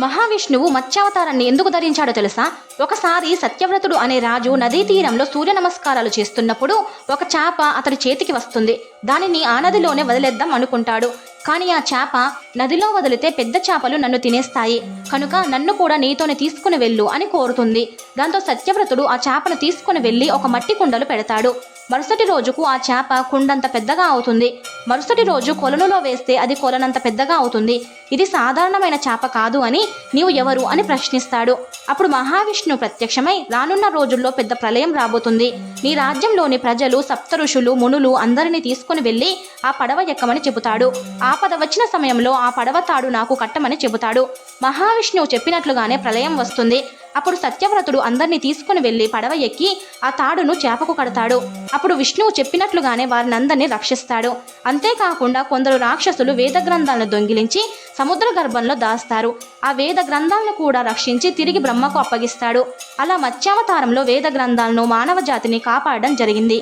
మహావిష్ణువు మత్స్యావతారాన్ని ఎందుకు ధరించాడో తెలుసా? ఒకసారి సత్యవ్రతుడు అనే రాజు నదీ తీరంలో సూర్య నమస్కారాలు చేస్తున్నప్పుడు ఒక చేప అతడి చేతికి వస్తుంది. దానిని ఆ నదిలోనే వదిలేద్దాం అనుకుంటాడు. కానీ ఆ చేప నదిలో వదిలితే పెద్ద చేపలు నన్ను తినేస్తాయి. కనుక నన్ను కూడా నీతోనే తీసుకుని వెళ్ళు అని కోరుతుంది. దాంతో సత్యవ్రతుడు ఆ చేపను తీసుకుని వెళ్ళి ఒక మట్టి కుండలు పెడతాడు. మరుసటి రోజుకు ఆ చేప కుండంత పెద్దగా అవుతుంది. మరుసటి రోజు కొలనులో వేస్తే అది కొలనంత పెద్దగా అవుతుంది. ఇది సాధారణమైన చేప కాదు అని నీవు ఎవరు అని ప్రశ్నిస్తాడు. అప్పుడు మహావిష్ణువు ప్రత్యక్షమై రానున్న రోజుల్లో పెద్ద ప్రళయం రాబోతుంది. నీ రాజ్యంలోని ప్రజలు సప్త ఋషులు మునులు అందరినీ తీసుకుని వెళ్ళి ఆ పడవ ఎక్కమని చెబుతాడు. ఆపద వచ్చిన సమయంలో ఆ పడవ తాడు నాకు కట్టమని చెబుతాడు. మహావిష్ణువు చెప్పినట్లుగానే ప్రళయం వస్తుంది. అప్పుడు సత్యవ్రతుడు అందరినీ తీసుకుని వెళ్ళి పడవ ఎక్కి ఆ తాడును చేపకు కడతాడు. అప్పుడు విష్ణువు చెప్పినట్లుగానే వారినందరినీ రక్షిస్తాడు. అంతేకాకుండా కొందరు రాక్షసులు వేద గ్రంథాలను దొంగిలించి సముద్ర గర్భంలో దాస్తారు. ఆ వేద గ్రంథాలను కూడా రక్షించి తిరిగి బ్రహ్మకు అప్పగిస్తాడు. అలా మత్స్యావతారంలో వేద గ్రంథాలను మానవ జాతిని కాపాడడం జరిగింది.